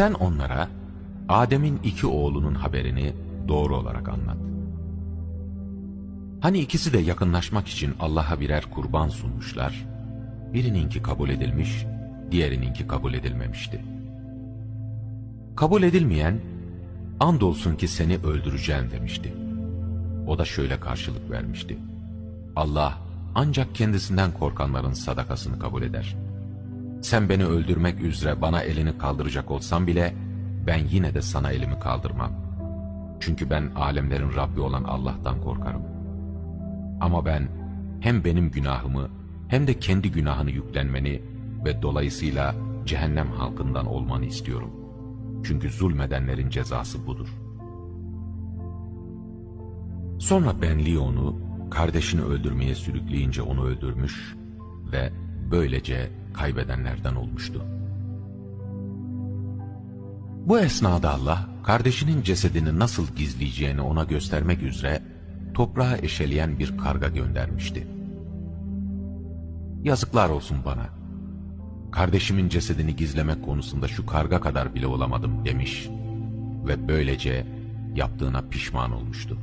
Sen onlara Adem'in iki oğlunun haberini doğru olarak anlat. Hani ikisi de yakınlaşmak için Allah'a birer kurban sunmuşlar, birininki kabul edilmiş, diğerininki kabul edilmemişti. Kabul edilmeyen, andolsun ki seni öldüreceğim demişti. O da şöyle karşılık vermişti. Allah ancak kendisinden korkanların sadakasını kabul eder. Sen beni öldürmek üzere bana elini kaldıracak olsan bile ben yine de sana elimi kaldırmam. Çünkü ben alemlerin Rabbi olan Allah'tan korkarım. Ama ben hem benim günahımı hem de kendi günahını yüklenmeni ve dolayısıyla cehennem halkından olmanı istiyorum. Çünkü zulmedenlerin cezası budur. Sonra Benli onu kardeşini öldürmeye sürükleyince onu öldürmüş ve böylece kaybedenlerden olmuştu. Bu esnada Allah kardeşinin cesedini nasıl gizleyeceğini ona göstermek üzere toprağa eşeleyen bir karga göndermişti. Yazıklar olsun bana. Kardeşimin cesedini gizlemek konusunda şu karga kadar bile olamadım demiş ve böylece yaptığına pişman olmuştu.